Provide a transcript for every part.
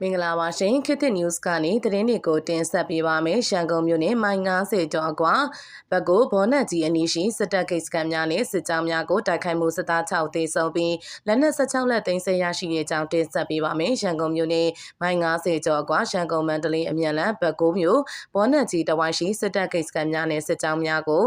မင်္ဂလာပါရှင်ခေတ်သစ် news ကနေသတင်းတွေကိုတင်ဆက်ပေးပါမယ်ရန်ကုန်မြို့နယ်မိုင်90ကျော်အကွာဘက်ကိုဘောနက်ကြီးအနီးရှိစစ်တပ်ကိစ္စကံများနဲ့စစ်ကြောင်းများကိုတိုက်ခိုက်မှုစစ်သား6သေဆုံးပြီးလက်နက်16လက်သိမ်းဆည်းရရှိတဲ့အကြောင်းတင်ဆက်ပေးပါမယ်ရန်ကုန်မြို့နယ်မိုင်90ကျော်အကွာရန်ကုန်မန္တလေးအမြန်လမ်းဘက်ကိုမြို့ဘောနက်ကြီးတဝိုင်းရှိစစ်တပ်ကိစ္စကံများနဲ့စစ်ကြောင်းများကို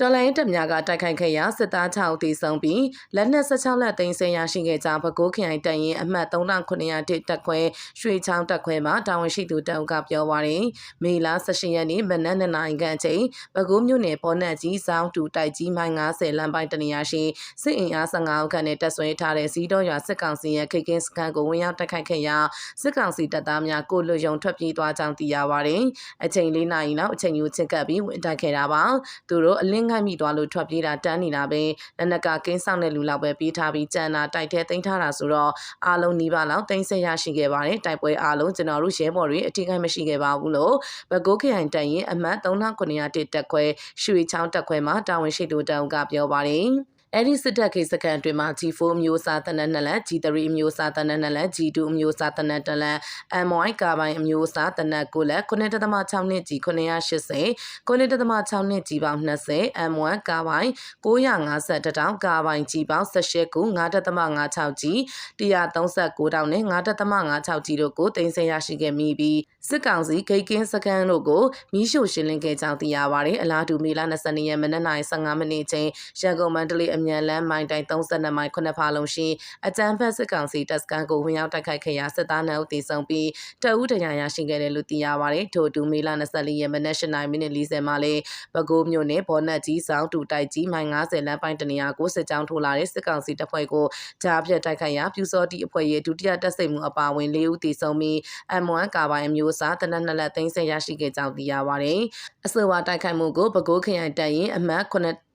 တော်လိုင်းတပ်များကတိုက်ခိုက်ခဲ့ရာစစ်သား6တီဆုံးပြီးလက်နက်16လက်သိမ်းဆည်းရရှိခဲ့ကြောင်းပဲခူးခရိုင်တပ်ရင်းအမှတ်3900တက်ခွဲရွှေချောင်းတက်ခွဲမှာတာဝန်ရှိသူတအုပ်ကပြောပါရယ်မေလ18ရက်နေ့မနက်2နာရီခန့်အချိန်ပဲခူးမြို့နယ်ပေါ်နက်ကြီးစောင်းတူတိုက်ကြီးမိုင်90လမ်းပိုင်းတနေရာရှိစစ်အင်အား15ဦးခန့်နဲ့တပ်ဆွဲထားတဲ့စီးတော်ရွာစစ်ကောင်စီရဲ့ခိကင်းစခန်းကိုဝင်ရောက်တိုက်ခိုက်ခဲ့ရာစစ်ကောင်စီတပ်သားများကိုလွတ်ယုံထွက်ပြေးသွားကြောင်းသိရပါရယ်အချိန်၄နာရီလောက်အချိန်ယူချစ်ကပ်ပြီးဝင်တိုက်ခဲ့တာပါသူတို့အလင်းငိုက်မိသွားလို့ထွက်ပြေးတာတန်းနေတာပဲလက်နက်ကကင်းဆောင်တဲ့လူလောက်ပဲပြေးထားပြီးကြံတာတိုက်ထဲတင်ထားတာဆိုတော့အားလုံးနီးပါးလောက်တင်ဆက်ရရှိခဲ့ပါတယ်တိုက်ပွဲအားလုံးကျွန်တော်တို့ရဲဘော်တွေအထီးကိမရှိခဲ့ပါဘူးလို့ဘကိုးခိုင်တန်ရင်အမှတ်3900တက်ခွဲရွှေချောင်းတက်ခွဲမှာတာဝန်ရှိသူတောင်ကပြောပါတယ် အဲ့ဒီစစ်တပ်ခေစကန်တွင်မှ G4 မျိုးစားတနက်နှစ်လက် G3 မျိုးစားတနက်နှစ်လက် G2 မျိုးစားတနက်တလက် MY ကာဘိုင်အမျိုးစားတနက်9လက်9.6နှစ် G 980 9.6နှစ် G ပေါင်း20 M1 ကာဘိုင်950တောင်ကာဘိုင် G ပေါင်း18ခု9.56 G 139တောင်နဲ့9.56 G တို့ကိုတင်ဆက်ရရှိခဲ့မိပြီးစစ်ကောင်စီဂိတ်ကင်းစကန်တို့ကိုမီးရှို့ရှင်းလင်းခဲ့ကြောင်းသိရပါတယ်အလားတူမေလ22ရက်မနက်9:15မိနစ်ချိန်ရန်ကုန်မန္တလေးအမြန်လမ်းမိုင်တိုင်32မိုင်9ဖာလုံးရှိအကြမ်းဖက်စစ်ကောင်စီတပ်စခန်းကိုဝင်ရောက်တိုက်ခိုက်ခဲ့ရာစစ်သားနှုတ်တေဆုံးပြီးတအုပ်တရားရရှိခဲ့တယ်လို့သိရပါတယ်ထို့အတူမေလ24ရက်မနက် 8: မိနစ်40မှာလေပဲခူးမြို့နယ်ဘော်နက်ကြီးဆောင်တူတိုက်ကြီးမိုင်90လမ်းပိုင်းတနေရာကိုစစ်ကြောင်းထိုးလာတဲ့စစ်ကောင်စီတပ်ဖွဲ့ကိုကြားပြတ်တိုက်ခိုက်ရာပြူစောတိအဖွဲ့ရဲ့ဒုတိယတပ်စိတ်မှုအပါအဝင်၄ဦးတေဆုံးပြီး M1 ကာဘိုင်အမျိုးအစားတနက်နှစ်လက်သိမ်းဆည်းရရှိခဲ့ကြောင်းသိရပါတယ်အဆိုပါတိုက်ခိုက်မှုကိုပဲခူးခရိုင်တပ်ရင်းအမှတ်9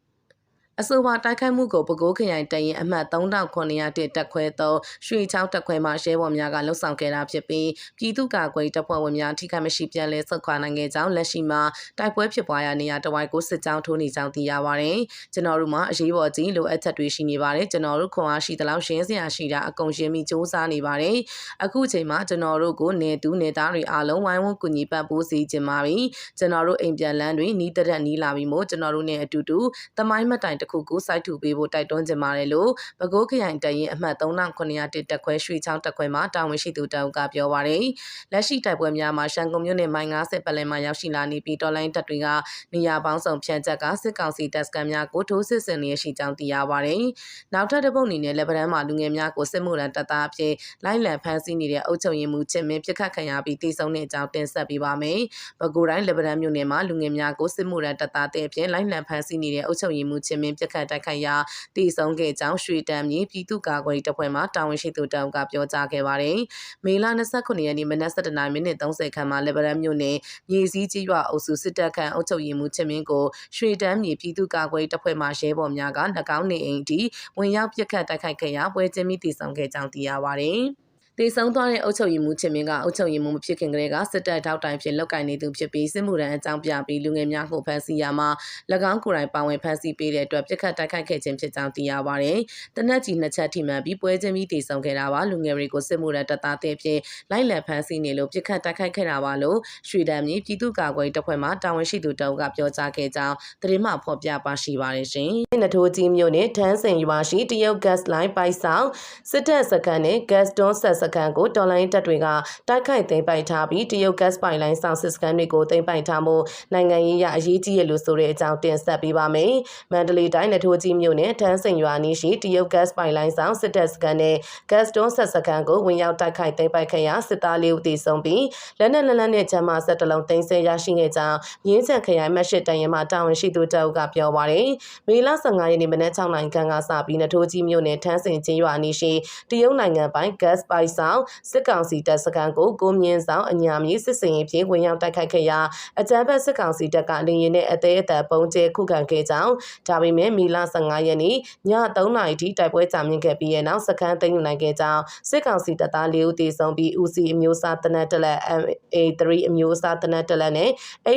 အဆိုပါတိုက်ခိုက်မှုကိုပဲခူးခရိုင်တရင်အမှတ်3900တက်ခွဲသောရွှေချောင်းတက်ခွဲမှရဲဘော်များကလှုပ်ဆောင်ခဲ့တာဖြစ်ပြီးပြည်သူ့ကာကွယ်တပ်ဖွဲ့ဝင်များထိခိုက်မရှိပြန်လည်ဆုတ်ခွာနိုင်ခဲ့ကြောင်းလက်ရှိမှာတိုက်ပွဲဖြစ်ပွားရာနေရာတဝိုက်ကိုစစ်ကြောင်းထိုးနေကြောင်းသိရပါတယ်။ကျွန်တော်တို့မှာအရေးပေါ်ကြီးလိုအပ်ချက်တွေရှိနေပါတယ်။ကျွန်တော်တို့ခွန်အားရှိသလောက်ရှင်းစရာရှိတာအကုန်ရှင်းပြီးစူးစမ်းနေပါတယ်။အခုချိန်မှာကျွန်တော်တို့ကိုနေသူနေသားတွေအားလုံးဝိုင်းဝန်းကူညီပတ်ပိုးစီခြင်းပါပြီ။ကျွန်တော်တို့အိမ်ပြန်လန်းတွေနီးတဲ့နီးလာပြီးမို့ကျွန်တော်တို့နဲ့အတူတူသမိုင်းမတိုင်တစ်ခုကိုစိုက်ထူပေးဖို့တိုက်တွန်းကြပါတယ်လို့ပဲခူးခရိုင်တရင်အမှတ်3900တက်ခွဲရွှေချောင်းတက်ခွဲမှာတာဝန်ရှိသူတအုပ်ကပြောပါရယ်လက်ရှိတိုက်ပွဲများမှာရှန်ကုန်မြို့နယ်မိုင်90ပတ်လည်မှာရောက်ရှိလာနေပြီးတော်လိုင်းတပ်တွေကနေရာပေါင်းစုံဖြန့်ချက်ကစစ်ကောင်စီတပ်စခန်းများကိုထိုးစစ်ဆင်နေရှိကြောင်းသိရပါရယ်နောက်ထပ်တစ်ပုတ်အနေနဲ့လက်ဗရန်မှာလူငယ်များကိုစစ်မှုရန်တပ်သားအဖြစ်လိုက်လံဖမ်းဆီးနေတဲ့အုပ်ချုပ်ရေးမှူးချင်းမင်းပြစ်ခတ်ခံရပြီးတည်ဆုံတဲ့အကြောင်းတင်ဆက်ပေးပါမယ်ပဲခူးတိုင်းလက်ဗရန်မြို့နယ်မှာလူငယ်များကိုစစ်မှုရန်တပ်သားတဲ့အဖြစ်လိုက်လံဖမ်းဆီးနေတဲ့အုပ်ချုပ်ရေးမှူးချင်းမင်းပြစ်ခတ်တိုက်ခိုက်ရာတည်ဆုံခဲ့ကြောင်းရွှေတံမြေပြည်သူ့ကာကွယ်တပ်ဖွဲ့မှတာဝန်ရှိသူတအုပ်ကပြောကြားခဲ့ပါတယ်။မေလ29ရက်နေ့မနက်7:30မိနစ်30ခန့်မှာလေဗရန်မြို့နယ်မြေစည်းကြီးရွာအုပ်စုစစ်တပ်ခန့်အုပ်ချုပ်ရေးမှူးချင်းမင်းကိုရွှေတံမြေပြည်သူ့ကာကွယ်တပ်ဖွဲ့မှရဲဘော်များက၎င်းနေအိမ်တီဝင်ရောက်ပစ်ခတ်တိုက်ခိုက်ခဲ့ရာပွဲချင်းမိတည်ဆောင်ခဲ့ကြောင်းသိရပါတယ်။ တေဆုံးသွားတဲ့အုပ်ချုပ်ရေးမှူးချင်းမင်းကအုပ်ချုပ်ရေးမှူးမဖြစ်ခင်ကတည်းကစစ်တပ်ထောက်တိုင်ဖြစ်လောက်ကင်နေသူဖြစ်ပြီးစစ်မှုရန်အကြောင်းပြပြီးလူငယ်များကိုဖမ်းဆီးရမှာ၎င်းကိုယ်တိုင်ပါဝင်ဖမ်းဆီးပေးတဲ့အတွက်ပြစ်ခတ်တိုက်ခိုက်ခဲ့ခြင်းဖြစ်ကြောင်းသိရပါတယ်။တနက်ကြီးနှစ်ချက်ထိမှန်ပြီးပွဲချင်းပြီးတေဆုံးခဲ့တာပါလူငယ်တွေကိုစစ်မှုရန်တပ်သားတဲ့ဖြစ်လိုက်လံဖမ်းဆီးနေလို့ပြစ်ခတ်တိုက်ခိုက်ခဲ့တာပါလို့ရွှေဒံမြေပြည်သူ့ကာကွယ်တပ်ဖွဲ့မှတာဝန်ရှိသူတအုပ်ကပြောကြားခဲ့ကြောင်းသတင်းမှဖော်ပြပါရှိပါတယ်ရှင်။နထိုးကြီးမြို့နယ်ထန်းစင်ရွာရှိတရုတ် gas line ပိုက်ဆောင်စစ်တပ်စကန်နဲ့ gas တွန်းဆက်စကန်ကိုတော်လိုင်းတပ်တွေကတိုက်ခိုက်သိမ်းပိုက်ထားပြီးတရုတ် gas ပိုင်လိုင်းဆောင်စစ်စကန်တွေကိုသိမ်းပိုက်ထားမှုနိုင်ငံရေးရအရေးကြီးရလို့ဆိုတဲ့အကြောင်းတင်ဆက်ပေးပါမယ်။မန္တလေးတိုင်းနထိုးကြီးမြို့နယ်ထန်းစင်ရွာနီးရှိတရုတ် gas ပိုင်လိုင်းဆောင်စစ်တပ်စကန်နဲ့ gas တွန်းဆက်စကန်ကိုဝင်ရောက်တိုက်ခိုက်သိမ်းပိုက်ခဲ့ရာစစ်သားလေးဦးသေဆုံးပြီးလက်နက်လက်နက်နဲ့ဂျမဆက်တလုံးသိမ်းဆည်းရရှိခဲ့ကြောင်းရင်းဆက်ခရိုင်မက်ရှစ်တန်ရင်မှတာဝန်ရှိသူတအုပ်ကပြောပါရယ်။မေလ15ရက်နေ့မနက်6နာရီခန့်ကစပြီးနထိုးကြီးမြို့နယ်ထန်းစင်ချင်းရွာနီးရှိတရုတ်နိုင်ငံပိုင် gas ပိုင်ဆောင်စစ်ကောင်စီတပ်စခန်းကိုကိုမြင့်ဆောင်အညာမြေစစ်စင်ရင်ဖြင့်ဝင်ရောက်တိုက်ခိုက်ခဲ့ရာအကြမ်းဖက်စစ်ကောင်စီတပ်ကလေရင်နဲ့အသေးအသက်ပုံကျဲခုခံခဲ့ကြောင်းဒါပေမဲ့မီလ15ရက်နေ့ည3နာရီထိတိုက်ပွဲကြာမြင့်ခဲ့ပြီးတဲ့နောက်စခန်းသိမ်းယူနိုင်ခဲ့ကြောင်းစစ်ကောင်စီတပ်သား၄ဦးသေဆုံးပြီးဦးစီအမျိုးအစားတနက်တလက် MA3 အမျိုးအစားတနက်တလက်နဲ့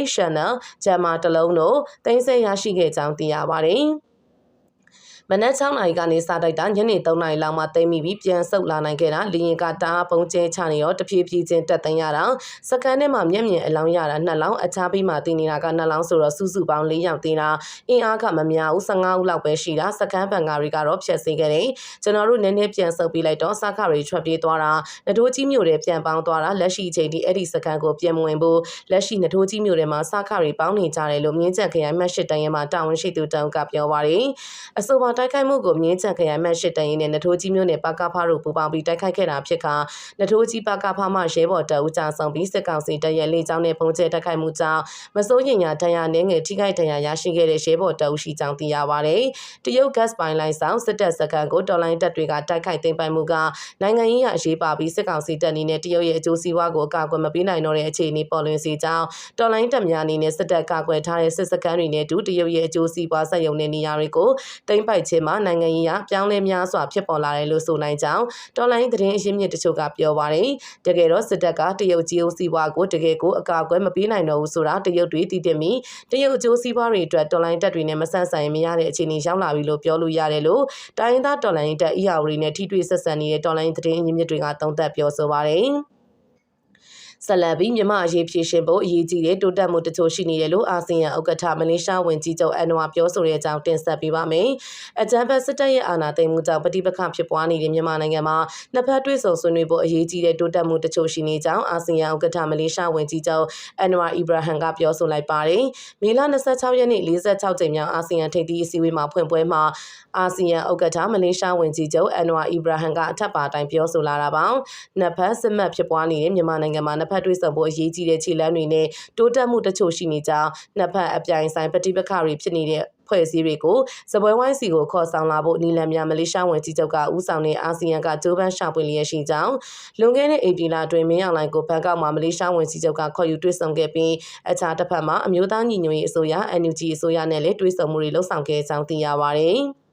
H Channel ဂျမ်မာတလုံးတို့တင်ဆက်ရရှိခဲ့ကြောင်းသိရပါတယ်။ မနက်6နာရီကနေစတိုက်တာညနေ3နာရီလောက်မှသိမ်းမိပြီးပြန်ဆုတ်လာနိုင်ခဲ့တာလေရင်ကတားပုံကျဲချနေရောတဖြည်းဖြည်းချင်းတက်သိမ်းရတာစကန်ထဲမှာမျက်မြင်အလောင်းရတာ2လောင်းအခြားပြီးမှတည်နေတာက2လောင်းဆိုတော့စုစုပေါင်း4ယောက်တည်တာအင်အားကမများဘူး15ဦးလောက်ပဲရှိတာစကန်ဘန်ကာရီကတော့ဖြတ်စင်းခဲ့တယ်ကျွန်တော်တို့နည်းနည်းပြန်ဆုတ်ပြီးလိုက်တော့စကားတွေထွက်ပြေးသွားတာနထိုးကြီးမြို့တွေပြန်ပေါင်းသွားတာလက်ရှိအချိန်ထိအဲ့ဒီစကန်ကိုပြန်မဝင်ဖို့လက်ရှိနထိုးကြီးမြို့တွေမှာစကားတွေပေါင်းနေကြတယ်လို့မြင်းချက်ခရိုင်မတ်ရှစ်တန်းရဲမှာတာဝန်ရှိသူတောင်ကပြောပါတယ်အဆိုပါတိုက်ခိုက်မှုကိုမြင်းချက်ခရိုင်မတ်ရှစ်တန်းရဲနဲ့နထိုးကြီးမြို့နယ်ပါကဖားတို့ပူးပေါင်းပြီးတိုက်ခိုက်ခဲ့တာဖြစ်ကနထိုးကြီးပါကဖားမှရဲဘော်တအူးကြဆောင်ပြီးစစ်ကောင်စီတပ်ရဲ့လေကြောင်းနဲ့ပုံကျဲတိုက်ခိုက်မှုကြောင့်မစိုးရင်ညာတန်ရာနှင်းငယ်ထိခိုက်တန်ရာရရှိခဲ့တဲ့ရဲဘော်တအူးရှိကြောင်းသိရပါတယ်တရုတ် gas ပိုင်လိုင်းဆောင်စစ်တပ်စကန်ကိုတော်လိုင်းတပ်တွေကတိုက်ခိုက်သိမ်းပိုက်မှုကနိုင်ငံရေးအရေးပါပြီးစစ်ကောင်စီတပ်အနေနဲ့တရုတ်ရဲ့အကျိုးစီးပွားကိုအကာအကွယ်မပေးနိုင်တော့တဲ့အခြေအနေပေါ်လွင်စေကြောင်းတော်လိုင်းတပ်များအနေနဲ့စစ်တပ်ကာကွယ်ထားတဲ့စစ်စကန်တွေနဲ့အတူတရုတ်ရဲ့အကျိုးစီးပွားဆက်ယုံတဲ့နေရာတွေကိုသိမ်းပိုက်ခြင်းမှာနိုင်ငံရေးအပြောင်းလဲများစွာဖြစ်ပေါ်လာတယ်လို့ဆိုနိုင်ကြောင်းတော်လိုင်းသတင်းအရင်းမြစ်တချို့ကပြောပါတယ်တကယ်တော့စစ်တပ်ကတရုတ်ကြီးအုပ်စီးပွားကိုတကယ်ကိုအကာအကွယ်မပေးနိုင်တော့ဘူးဆိုတာတရုတ်တွေတည်တည်မိတရုတ်အကျိုးစီးပွားတွေအတွက်တော်လိုင်းတပ်တွေနဲ့မဆန့်ဆိုင်မရတဲ့အခြေအနေရောက်လာပြီလို့ပြောလို့ရတယ်လို့တိုင်းရင်းသားတော်လိုင်းတပ်အီယာဝရီနဲ့ထိတွေ့ဆက်ဆံနေတဲ့တော်လိုင်းသတင်းအရင်းမြစ်တွေကသုံးသပ်ပြောဆိုပါတယ် ဆက်လက်ပြီးမြန်မာအရေးဖြည့်ရှင်ဖို့အရေးကြီးတဲ့တိုးတက်မှုတချို့ရှိနေတယ်လို့အာဆီယံဥက္ကဋ္ဌမလေးရှားဝန်ကြီးချုပ်အန်နဝါပြောဆိုတဲ့အကြောင်းတင်ဆက်ပေးပါမယ်။အကြံဖက်စစ်တပ်ရဲ့အာဏာသိမ်းမှုကြောင့်ပဋိပက္ခဖြစ်ပွားနေတဲ့မြန်မာနိုင်ငံမှာနှစ်ဖက်တွေ့ဆုံဆွေးနွေးဖို့အရေးကြီးတဲ့တိုးတက်မှုတချို့ရှိနေကြောင်းအာဆီယံဥက္ကဋ္ဌမလေးရှားဝန်ကြီးချုပ်အန်နဝါအီဘရာဟမ်ကပြောဆိုလိုက်ပါတယ်။မေလ26ရက်နေ့46ကြိမ်မြောက်အာဆီယံထိပ်သီးအစည်းအဝေးမှာဖွင့်ပွဲမှာအာဆီယံဥက္ကဋ္ဌမလေးရှားဝန်ကြီးချုပ်အန်နဝါအီဘရာဟမ်ကအထက်ပါတိုင်းပြောဆိုလာတာပါ။နှစ်ဖက်စစ်မှတ်ဖြစ်ပွားနေတဲ့မြန်မာနိုင်ငံမှာနှစ်ဖက်တွေ့ဆုံဖို့အရေးကြီးတဲ့ခြေလှမ်းတွေနဲ့တိုးတက်မှုတချို့ရှိနေကြောင်းနှစ်ဖက်အပြိုင်ဆိုင်ပဋိပက္ခတွေဖြစ်နေတဲ့ဖွဲ့စည်းတွေကိုစပွဲဝိုင်းစီကိုခေါ်ဆောင်လာဖို့နီလန်များမလေးရှားဝန်ကြီးချုပ်ကဦးဆောင်တဲ့အာဆီယံကကြိုးပမ်းရှာဖွေလျက်ရှိကြောင်းလွန်ခဲ့တဲ့ဧပြီလအတွင်းမင်းအောင်လှိုင်ကိုဘန်ကောက်မှာမလေးရှားဝန်ကြီးချုပ်ကခေါ်ယူတွေ့ဆုံခဲ့ပြီးအခြားတစ်ဖက်မှာအမျိုးသားညီညွတ်ရေးအစိုးရ NUG အစိုးရနဲ့လည်းတွေ့ဆုံမှုတွေလှုပ်ဆောင်ခဲ့ကြောင်းသိရပါတယ်။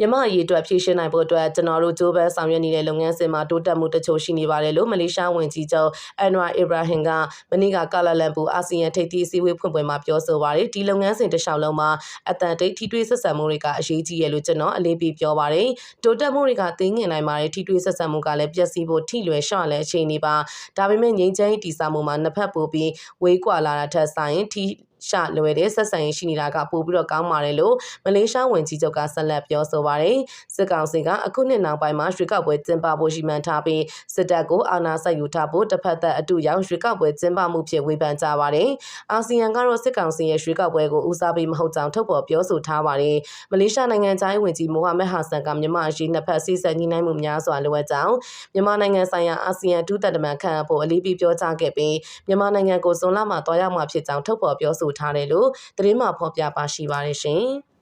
မြမအရေးအတွက်ဖြည့်ရှင်းနိုင်ဖို့အတွက်ကျွန်တော်တို့ကြိုးပမ်းဆောင်ရွက်နေတဲ့လုပ်ငန်းစဉ်မှာတိုးတက်မှုတချို့ရှိနေပါတယ်လို့မလေးရှားဝန်ကြီးချုပ်အန်နဝါအီဘရာဟင်ကမနေ့ကကာလာလန်ပူအာဆီယံထိပ်သီးအစည်းအဝေးဖွင့်ပွဲမှာပြောဆိုပါတယ်ဒီလုပ်ငန်းစဉ်တစ်လျှောက်လုံးမှာအတန်တိတ်ထိတွေ့ဆက်ဆံမှုတွေကအရေးကြီးရလို့ကျွန်တော်အလေးပေးပြောပါတယ်တိုးတက်မှုတွေကသိငင်နိုင်ပါတယ်ထိတွေ့ဆက်ဆံမှုကလည်းပျက်စီးဖို့ထိလွယ်ရှော့လဲအခြေအနေပါဒါပေမဲ့ငြိမ်းချမ်းရေးတည်ဆောက်မှုမှာနှစ်ဖက်ပိုပြီးဝေးကွာလာတာထက်ဆိုင်ထိ ရှာလွယ်တဲ့ဆက်ဆံရေးရှိနေတာကပိုပြီးတော့ကောင်းပါတယ်လို့မလေးရှားဝန်ကြီးချုပ်ကဆက်လက်ပြောဆိုပါတယ်စစ်ကောင်စီကအခုနှစ်နောက်ပိုင်းမှာရွှေကောက်ပွဲကျင်းပဖို့ရှိမှန်းထားပြီးစစ်တပ်ကိုအာဏာဆက်ယူထားဖို့တစ်ဖက်သက်အတူရောက်ရွှေကောက်ပွဲကျင်းပမှုဖြစ်ဝေဖန်ကြပါတယ်အာဆီယံကတော့စစ်ကောင်စီရဲ့ရွှေကောက်ပွဲကိုဦးစားပေးမဟုတ်ကြောင်းထုတ်ဖော်ပြောဆိုထားပါတယ်မလေးရှားနိုင်ငံသားဝန်ကြီးမိုဟာမက်ဟာဆန်ကမြန်မာအရေးနှစ်ဖက်စီဆက်ညီနိုင်မှုများစွာလိုအပ်ကြောင်းမြန်မာနိုင်ငံဆိုင်ရာအာဆီယံဒုသက်တမန်ခန့်အပ်ဖို့အလေးပေးပြောကြားခဲ့ပြီးမြန်မာနိုင်ငံကိုဇွန်လမှာတွားရောက်မှာဖြစ်ကြောင်းထုတ်ဖော်ပြောဆိုထားတယ်လို့သတင်းမှဖော်ပြပါရှိပါတယ်ရှင်။